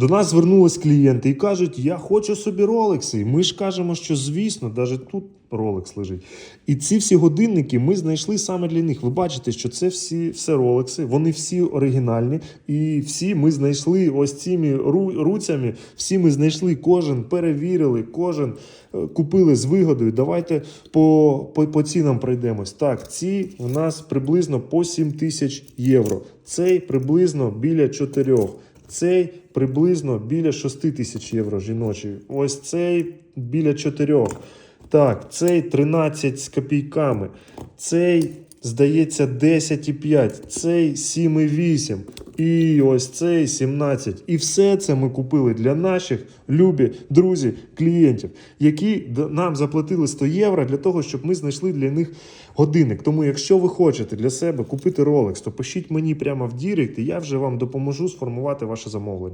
До нас звернулись клієнти і кажуть, я хочу собі ролекси. І ми ж кажемо, що звісно, навіть тут ролекс лежить. І ці всі годинники ми знайшли саме для них. Ви бачите, що це всі все ролекси, вони всі оригінальні, і всі ми знайшли ось цими ру- руцями. Всі ми знайшли, кожен перевірили, кожен е, купили з вигодою. Давайте по, по, по цінам пройдемось. Так, ці у нас приблизно по 7 тисяч євро. Цей приблизно біля 4. Цей приблизно біля 6 тисяч євро жіночий. Ось цей біля 4. Так, цей 13 з копійками. Цей, здається, 10,5. Цей 7,8. І ось цей 17. І все це ми купили для наших любі друзі, клієнтів, які нам заплатили 100 євро для того, щоб ми знайшли для них годинник. Тому, якщо ви хочете для себе купити Rolex, то пишіть мені прямо в Дірект, і я вже вам допоможу сформувати ваше замовлення.